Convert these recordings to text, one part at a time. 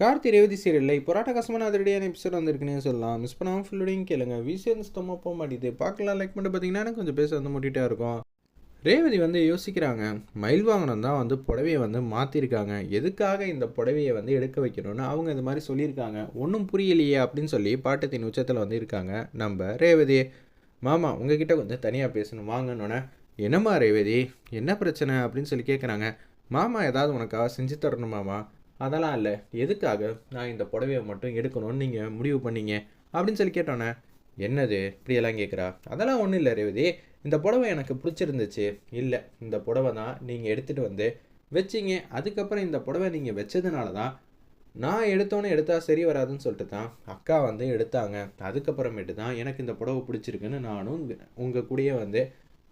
கார்த்தி ரேவதி சீரியலில் இப்போ ராட்டகாசமான அதிரடியான எபிசோட் வந்திருக்குன்னு சொல்லலாம். மிஸ் பண்ணாமல் ஃபுல்லோடையும் கேளுங்க. விசிஎன் சுத்தமாக போக மாட்டேது பார்க்கலாம் லைக் பண்ணிட்டு பார்த்தீங்கன்னா கொஞ்சம் பேச வந்து முட்டிகிட்டே இருக்கும். ரேவதி வந்து யோசிக்கிறாங்க. மயில் வாகனம் தான் வந்து புடவையை வந்து மாற்றிருக்காங்க எதுக்காக இந்த புடவையை வந்து எடுக்க வைக்கணும்னு அவங்க இந்த மாதிரி சொல்லியிருக்காங்க. ஒன்றும் புரியலையே அப்படின்னு சொல்லி பாட்டத்தின் உச்சத்தில் வந்து இருக்காங்க. நம்ம ரேவதி மாமா உங்ககிட்ட கொஞ்சம் தனியாக பேசணும். வாங்கணுன்னே என்னம்மா ரேவதி என்ன பிரச்சனை? அப்படின்னு சொல்லி கேட்குறாங்க மாமா ஏதாவது உனக்காக செஞ்சு தரணும் மாமா. அதெல்லாம் இல்லை. எதுக்காக நான் இந்த புடவையை மட்டும் எடுக்கணும்னு நீங்கள் முடிவு பண்ணீங்க? அப்படின்னு சொல்லி கேட்டோன்னே என்னது? இப்படியெல்லாம் கேட்குறா அதெல்லாம் ஒன்றும் இல்லை ரேவதி. இந்த புடவை எனக்கு பிடிச்சிருந்துச்சு. இல்லை இந்த புடவை தான் நீங்கள் எடுத்துகிட்டு வந்து வச்சிங்க. அதுக்கப்புறம் இந்த புடவை நீங்கள் வச்சதுனால தான் நான் எடுத்தோன்னே எடுத்தால் சரி வராதுன்னு சொல்லிட்டு தான் அக்கா வந்து எடுத்தாங்க. அதுக்கப்புறமேட்டு தான் எனக்கு இந்த புடவை பிடிச்சிருக்குன்னு நானும் உங்கள் கூடயே வந்து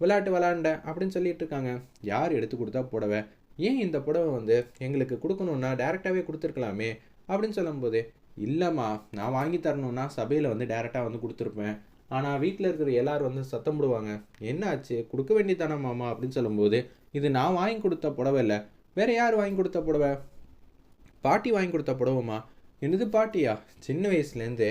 விளையாட்டு விளாண்டேன் அப்படின்னு சொல்லிட்டு இருக்காங்க. யார் எடுத்து கொடுத்தா புடவை? ஏன் இந்த புடவை வந்து எங்களுக்கு கொடுக்கணுன்னா டேரெக்டாகவே கொடுத்துருக்கலாமே? அப்படின்னு சொல்லும்போது இல்லைம்மா நான் வாங்கி தரணுன்னா சபையில் வந்து டேரெக்டாக வந்து கொடுத்துருப்பேன். ஆனால் வீட்டில் இருக்கிற எல்லோரும் வந்து சத்தம் போடுவாங்க. என்னாச்சு கொடுக்க வேண்டியதானே மாமா? அப்படின்னு சொல்லும்போது இது நான் வாங்கி கொடுத்த புடவை இல்லை. வேறு யார் வாங்கி கொடுத்த புடவை? பாட்டி வாங்கி கொடுத்த புடவைமா என்னது பாட்டியா? சின்ன வயசுலேருந்து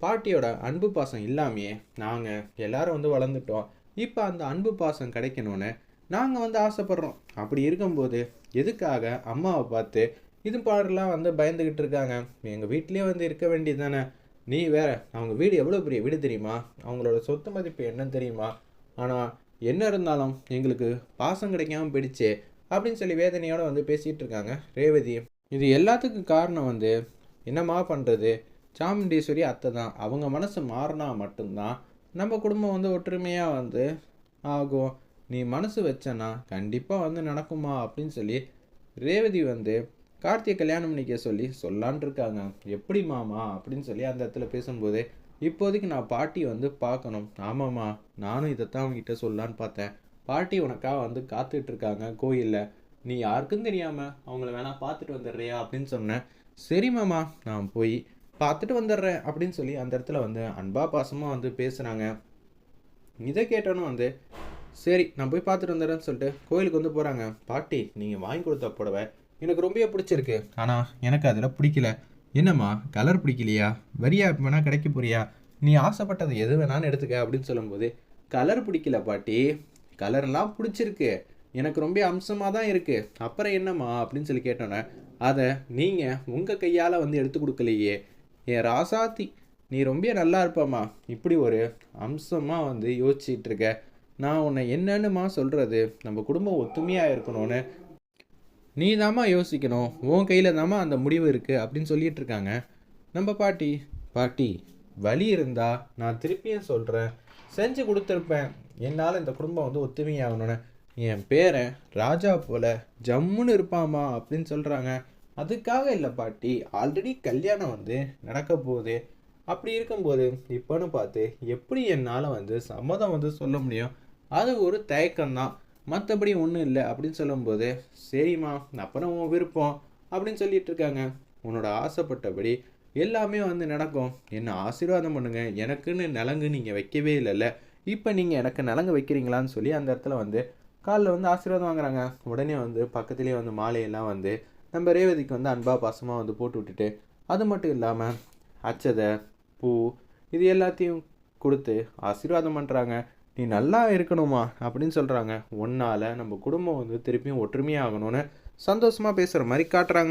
பாட்டியோட அன்பு பாசம் இல்லாமையே நாங்கள் எல்லாரும் வந்து வளர்ந்துட்டோம். இப்போ அந்த அன்பு பாசம் கிடைக்கணும்னு நாங்கள் வந்து ஆசைப்படுறோம். அப்படி இருக்கும்போது எதுக்காக அம்மாவை பார்த்து இது பாடலாம் வந்து பயந்துக்கிட்டு இருக்காங்க. எங்கள் வீட்லேயே வந்து இருக்க வேண்டியது தானே நீ வேற அவங்க வீடு எவ்வளோ பெரிய வீடு தெரியுமா? அவங்களோட சொத்து மதிப்பு என்னன்னு தெரியுமா? ஆனால் என்ன இருந்தாலும் எங்களுக்கு பாசம் கிடைக்காம போயிடுச்சே அப்படின்னு சொல்லி வேதனையோடு வந்து பேசிகிட்டு இருக்காங்க ரேவதி. இது எல்லாத்துக்கும் காரணம் வந்து என்னம்மா பண்ணுறது சாமுண்டீஸ்வரி அத்தை தான். அவங்க மனசு மாறினா மட்டும்தான் நம்ம குடும்பம் வந்து ஒற்றுமையாக வந்து ஆகும். நீ மனசு வச்சனா கண்டிப்பாக வந்து நடக்குமா அப்படின்னு சொல்லி ரேவதி வந்து கார்த்தியை கல்யாணம் பண்ணிக்க சொல்லி சொல்லான் இருக்காங்க. எப்படி மாமா? அப்படின்னு சொல்லி அந்த இடத்துல பேசும்போது இப்போதைக்கு நான் பாட்டி வந்து பார்க்கணும். ஆமாம்மா நானும் இதைத்தான் அவங்ககிட்ட சொல்லலான்னு பார்த்தேன். பாட்டி உனக்காக வந்து காத்துட்ருக்காங்க கோயிலில். நீ யாருக்கும் தெரியாமல் அவங்கள வேணால் பார்த்துட்டு வந்துடுறியா அப்படின்னு சொன்னேன். சரி மாமா நான் போய் பார்த்துட்டு வந்துடுறேன் அப்படின்னு சொல்லி அந்த இடத்துல வந்து அன்பா பாசமாக வந்து பேசுகிறாங்க இதை கேட்டோன்னு வந்து சரி நான் போய் பார்த்துட்டு வந்துடுறேன்னு சொல்லிட்டு கோயிலுக்கு வந்து போகிறாங்க பாட்டி நீங்கள் வாங்கி கொடுத்த புடவை எனக்கு ரொம்பவே பிடிச்சிருக்கு. ஆனால் எனக்கு அதில் பிடிக்கல. என்னம்மா கலர் பிடிக்கலையா? வரியா வேணால் கிடைக்க போறியா? நீ ஆசைப்பட்டது எது வேணாலும் எடுத்துக்க அப்படின்னு சொல்லும்போது கலர் பிடிக்கல பாட்டி. கலர்லாம் பிடிச்சிருக்கு. எனக்கு ரொம்ப அம்சமாக தான் இருக்குது அப்புறம் என்னம்மா அப்படின்னு சொல்லி கேட்டோன்னே அதை நீங்கள் உங்கள் கையால் வந்து எடுத்து கொடுக்கலையே. என் ராசாத்தி நீ ரொம்ப நல்லா இருப்பம்மா. இப்படி ஒரு அம்சமாக வந்து யோசிச்சுட்டு இருக்க. நான் உன்னை என்னன்னுமா சொல்கிறது நம்ம குடும்பம் ஒத்துமையாக இருக்கணும்னு. நீ தாம்மா யோசிக்கணும். உன் கையில் தாம்மா அந்த முடிவு இருக்குது அப்படின்னு சொல்லிட்டு இருக்காங்க. நம்ம பாட்டி பாட்டி வலி இருந்தால் நான் திருப்பியும் சொல்கிறேன் செஞ்சு கொடுத்துருப்பேன். என்னால் இந்த குடும்பம் வந்து ஒத்துமையாகணும்னு. என் பேரன் ராஜா போல ஜம்முன்னு இருப்பாமா அப்படின்னு சொல்கிறாங்க அதுக்காக இல்லை பாட்டி ஆல்ரெடி கல்யாணம் வந்து நடக்க போகுது. அப்படி இருக்கும்போது இப்போன்னு பார்த்து எப்படி என்னால் வந்து சம்மதம் வந்து சொல்ல முடியும்? அது ஒரு தயக்கம்தான். மற்றபடி ஒன்றும் இல்லை அப்படின்னு சொல்லும்போது சரிம்மா அப்புறம் உன் விருப்பம் அப்படின்னு சொல்லிட்டு இருக்காங்க. உன்னோட ஆசைப்பட்டபடி எல்லாமே வந்து நடக்கும். என்ன ஆசீர்வாதம் பண்ணுங்க. எனக்குன்னு நலங்கு நீங்கள் வைக்கவே இல்லைல்ல. இப்போ நீங்கள் எனக்கு நலங்கு வைக்கிறீங்களான்னு சொல்லி அந்த இடத்துல வந்து காலில் வந்து ஆசீர்வாதம் வாங்குறாங்க. உடனே வந்து பக்கத்துலேயே வந்து மாலையெல்லாம் வந்து நம்ம ரேவதிக்கு வந்து அன்பா பாசமாக வந்து போட்டு விட்டுட்டு அது மட்டும் இல்லாமல் அச்சதை பூ இது எல்லாத்தையும் கொடுத்து ஆசீர்வாதம் பண்ணுறாங்க நீ நல்லா இருக்கணுமா அப்படின்னு சொல்கிறாங்க ஒன்றால் நம்ம குடும்பம் வந்து திருப்பியும் ஒற்றுமையாகணும்னு சந்தோஷமாக பேசுகிற மாதிரி காட்டுறாங்க.